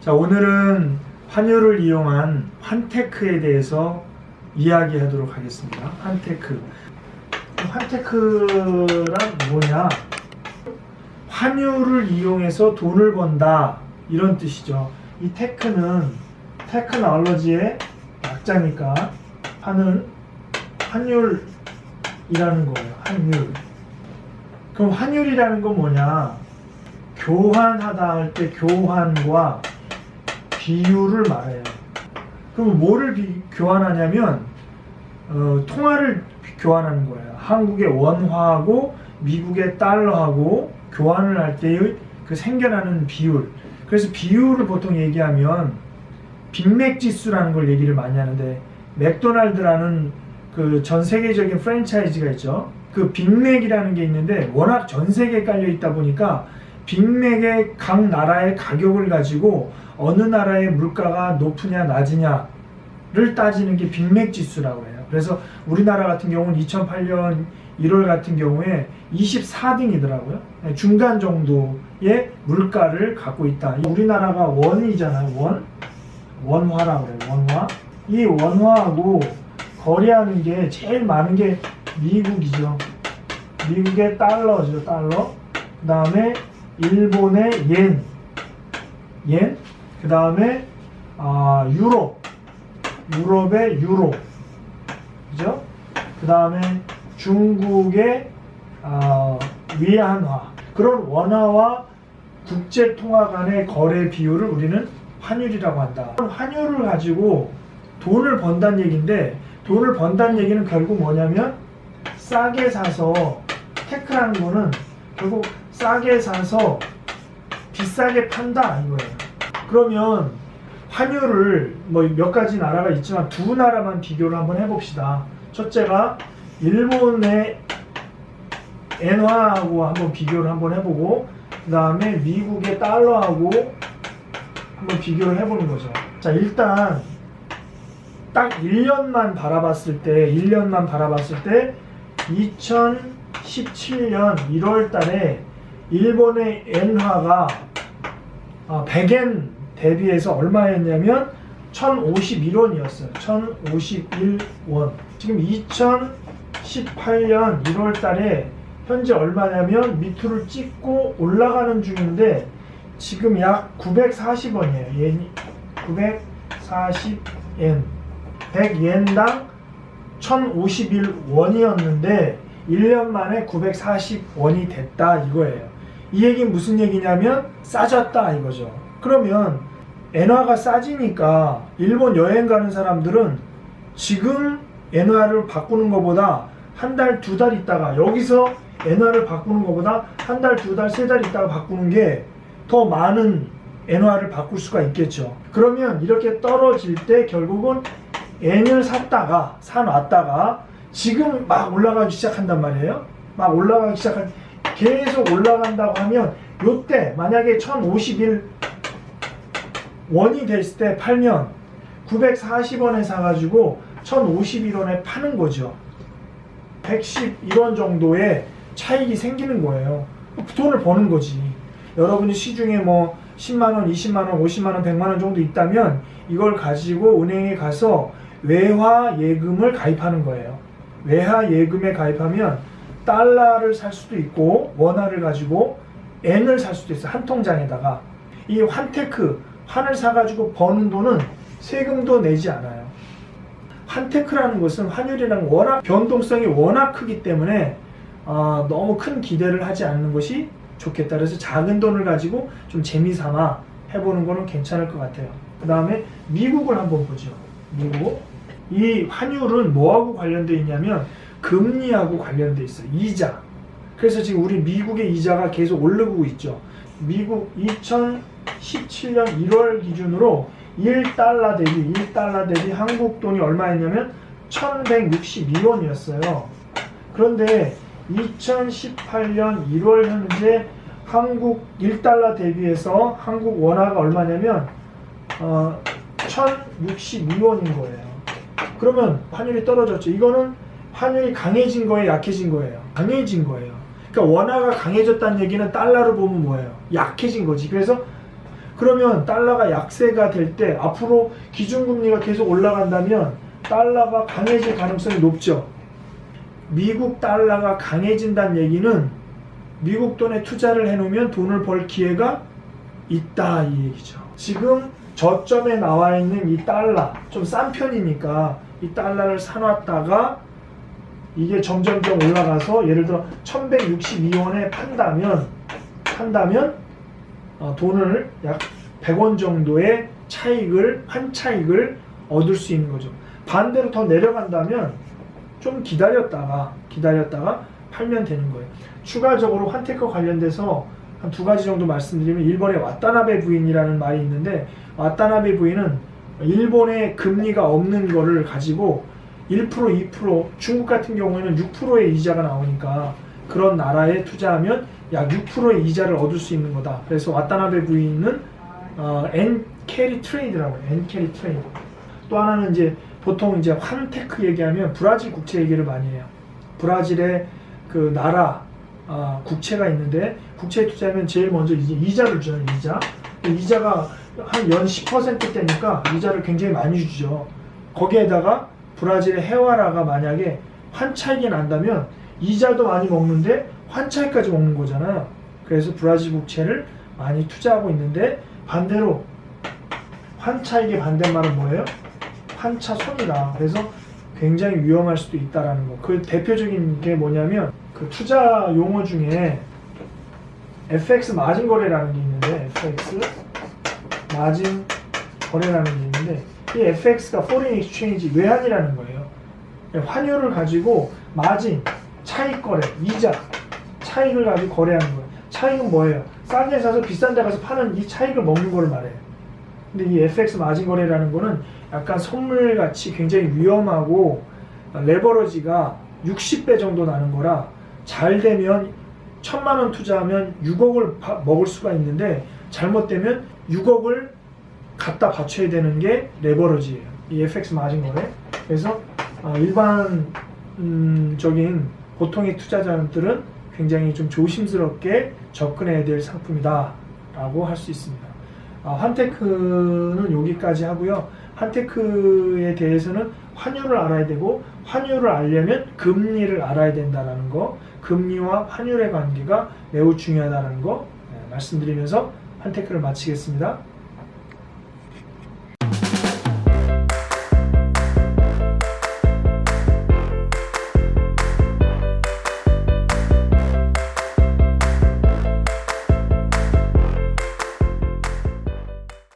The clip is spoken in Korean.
자, 오늘은 환율을 이용한 환테크에 대해서 이야기하도록 하겠습니다. 환테크. 환테크란 뭐냐? 환율을 이용해서 돈을 번다 이런 뜻이죠. 이 테크는 테크놀로지의 약자니까 하는 환율이라는 거예요. 환율. 그럼 환율이라는 건 뭐냐? 교환하다 할 때 교환과 비율을 말해요. 그럼 뭐를 비- 교환하냐면 어, 통화를 비- 교환하는 거예요. 한국의 원화하고 미국의 달러하고 교환을 할 때의 그 생겨나는 비율. 그래서 비율을 보통 얘기하면 빅맥 지수라는 걸 얘기를 많이 하는데 맥도날드라는 그 전 세계적인 프랜차이즈가 있죠. 그 빅맥이라는 게 있는데 워낙 전 세계에 깔려 있다 보니까 빅맥의 각 나라의 가격을 가지고 어느 나라의 물가가 높으냐 낮으냐를 따지는 게 빅맥 지수라고 해요. 그래서 우리나라 같은 경우는 2008년 1월 같은 경우에 24등이더라고요. 중간 정도의 물가를 갖고 있다. 우리나라가 원이잖아요. 원. 원화라고 그래요. 원화. 이 원화하고 거래하는 게 제일 많은 게 미국이죠. 미국의 달러죠. 달러. 그 다음에 일본의 옌. 옌. 그 다음에 아, 유럽. 유럽의 유로. 그죠? 그 다음에 중국의 아, 위안화. 그런 원화와 국제 통화 간의 거래 비율을 우리는 환율이라고 한다. 환율을 가지고 돈을 번다는 얘기인데 돈을 번다는 얘기는 결국 뭐냐면 싸게 사서 테크라는 거는 결국 싸게 사서 비싸게 판다 이거예요. 그러면 환율을 뭐 몇 가지 나라가 있지만 두 나라만 비교를 한번 해봅시다. 첫째가 일본의 엔화하고 한번 비교를 한번 해보고 그 다음에 미국의 달러하고 한번 비교를 해보는 거죠. 자 일단 딱 1년만 바라봤을 때 1년만 바라봤을 때 2017년 1월 달에 일본의 엔화가 아, 100엔 대비해서 얼마였냐면 1051원이었어요. 1051원. 지금 2018년 1월 달에 현재 얼마냐면 밑으로 찍고 올라가는 중인데 지금 약 940원이에요. 940엔. 100엔당 1051원이었는데 1년 만에 940원이 됐다 이거예요. 이 얘기는 무슨 얘기냐면 싸졌다 이거죠. 그러면 엔화가 싸지니까 일본 여행 가는 사람들은 지금 엔화를 바꾸는 것보다 한 달, 두 달 있다가 여기서 엔화를 바꾸는 것보다 한 달, 두 달, 세 달 있다가 바꾸는 게 더 많은 엔화를 바꿀 수가 있겠죠. 그러면 이렇게 떨어질 때 결국은 엔을 샀다가 사놨다가 지금 막 올라가기 시작한단 말이에요. 막 올라가기 시작한 계속 올라간다고 하면 요때 만약에 1051 원이 됐을 때 팔면 940원에 사가지고 1051원에 파는 거죠. 111원 정도의 차익이 생기는 거예요. 돈을 버는 거지. 여러분이 시중에 뭐 10만원, 20만원, 50만원, 100만원 정도 있다면 이걸 가지고 은행에 가서 외화 예금을 가입하는 거예요. 외화 예금에 가입하면 달러를 살 수도 있고 원화를 가지고 엔을 살 수도 있어요. 한 통장에다가. 이 환테크, 환을 사가지고 버는 돈은 세금도 내지 않아요. 환테크라는 것은 환율이라는 워낙 변동성이 워낙 크기 때문에 어, 너무 큰 기대를 하지 않는 것이 좋겠다. 그래서 작은 돈을 가지고 좀 재미삼아 해보는 거는 괜찮을 것 같아요. 그 다음에 미국을 한번 보죠. 미국. 이 환율은 뭐하고 관련되어 있냐면 금리하고 관련되어 있어요. 이자. 그래서 지금 우리 미국의 이자가 계속 오르고 있죠. 미국 2017년 1월 기준으로 1달러 대비 1달러 대비 한국 돈이 얼마였냐면 1162원이었어요. 그런데 2018년 1월 현재 한국 1달러 대비해서 한국 원화가 얼마냐면 어, 1062원인 거예요. 그러면 환율이 떨어졌죠. 이거는 환율이 강해진 거예요, 약해진 거예요. 강해진 거예요. 그러니까 원화가 강해졌다는 얘기는 달러로 보면 뭐예요? 약해진 거지. 그래서 그러면 달러가 약세가 될 때 앞으로 기준금리가 계속 올라간다면 달러가 강해질 가능성이 높죠. 미국 달러가 강해진다는 얘기는 미국 돈에 투자를 해놓으면 돈을 벌 기회가 있다 이 얘기죠. 지금 저점에 나와 있는 이 달러 좀 싼 편이니까 이 달러를 사놨다가 이게 점점점 올라가서 예를 들어 1162원에 판다면 판다면 어, 돈을 약 100원 정도의 차익을 한 차익을 얻을 수 있는 거죠. 반대로 더 내려간다면 좀 기다렸다가 기다렸다가 팔면 되는 거예요. 추가적으로 환테크 관련돼서 한 두 가지 정도 말씀드리면 일본의 와타나베 부인이라는 말이 있는데 와타나베 부인은 일본의 금리가 없는 거를 가지고 1% 2% 중국 같은 경우에는 6%의 이자가 나오니까 그런 나라에 투자하면 약 6%의 이자를 얻을 수 있는 거다. 그래서 와타나베 부인은 어, N 캐리 트레이드라고 해요. N 캐리 트레이드. 또 하나는 이제 보통 이제 환테크 얘기하면 브라질 국채 얘기를 많이 해요. 브라질의 그 나라 아, 국채가 있는데 국채에 투자하면 제일 먼저 이제 이자를 주잖아요. 이자. 이자가 한 연 10%대니까 이자를 굉장히 많이 주죠. 거기에다가 브라질의 헤와라가 만약에 환차익이 난다면 이자도 많이 먹는데 환차익까지 먹는 거잖아요. 그래서 브라질 국채를 많이 투자하고 있는데 반대로 환차익의 반대말은 뭐예요? 환차 손이다. 그래서 굉장히 위험할 수도 있다라는 거. 그 대표적인 게 뭐냐면 그 투자 용어 중에 FX 마진 거래라는 게 있는데 FX 마진 거래라는 게 있는데 이 FX가 foreign exchange 외환이라는 거예요. 환율을 가지고 마진 차익 거래 이자 차익을 가지고 거래하는 거예요. 차익은 뭐예요? 싼 데 사서 비싼 데 가서 파는 이 차익을 먹는 거를 말해요. 근데 이 FX 마진 거래라는 거는 약간 선물 같이 굉장히 위험하고 레버러지가 60배 정도 나는 거라 잘 되면 천만 원 투자하면 6억을 먹을 수가 있는데 잘못되면 6억을 갖다 바쳐야 되는 게 레버러지예요. 이 FX 마진 거래. 그래서 어, 일반적인 보통의 투자자들은 굉장히 좀 조심스럽게 접근해야 될 상품이다라고 할 수 있습니다. 아, 환테크는 여기까지 하고요. 환테크에 대해서는 환율을 알아야 되고 환율을 알려면 금리를 알아야 된다라는 거, 금리와 환율의 관계가 매우 중요하다는 거 네, 말씀드리면서 환테크를 마치겠습니다.